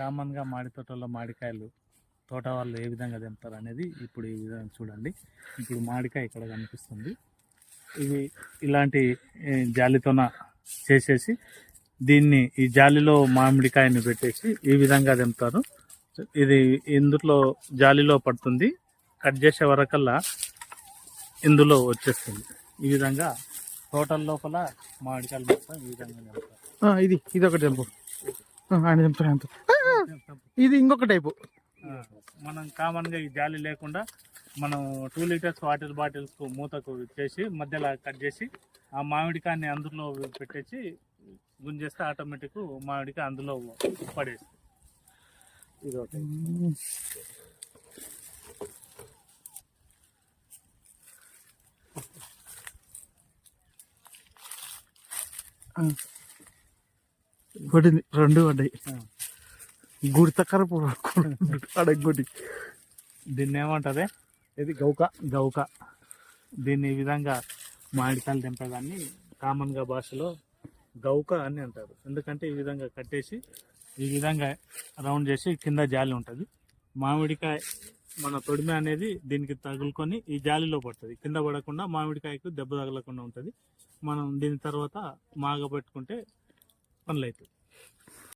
కామన్గా మాడి తోటల్లో మామిడికాయలు తోట వాళ్ళు ఏ విధంగా తెంపుతారు అనేది ఇప్పుడు ఈ విధంగా చూడండి. ఇప్పుడు మామిడికాయ ఇక్కడ కనిపిస్తుంది. ఇవి ఇలాంటి జాలితోన చేసేసి దీన్ని ఈ జాలిలో మామిడికాయని పెట్టేసి ఈ విధంగా తెంపుతారు. ఇది ఇందులో జాలిలో పడుతుంది. కట్ చేసే వరకల్లా ఇందులో వచ్చేస్తుంది. ఈ విధంగా టోటల్ లోపల మామిడికాయలు మొత్తం ఈ విధంగా తెంపుతారు. ఇది ఇది ఒకటి టెంపు ఆయన తెంపుతాడు ఇది ఇంకొక టైపు మనం కామన్గా ఈ జాలి లేకుండా మనం టూ లీటర్స్ వాటర్ బాటిల్స్కు మూతకు చేసి మధ్యలో కట్ చేసి ఆ మామిడికాయని అందులో పెట్టేసి గుంజేస్తే ఆటోమేటిక్ మామిడికాయ అందులో పడేసి. ఇది ఒకటి. ఆ. పడింది రెండు పడ్డాయి. ఆ. గుడి అడగొట్టి దీన్ని ఏమంటారే ఇది గౌక గౌక. దీన్ని ఈ విధంగా మామిడికాయలు తెంపేదాన్ని కామన్గా భాషలో గౌక అని అంటారు. ఎందుకంటే ఈ విధంగా కట్టేసి ఈ విధంగా రౌండ్ చేసి కింద జాలి ఉంటుంది. మామిడికాయ మన తొడిమ అనేది దీనికి తగులుకొని ఈ జాలిలో పడుతుంది. కింద పడకుండా మామిడికాయకు దెబ్బ తగలకుండా ఉంటుంది. మనం దీని తర్వాత మాగ పెట్టుకుంటే పనులు అవుతుంది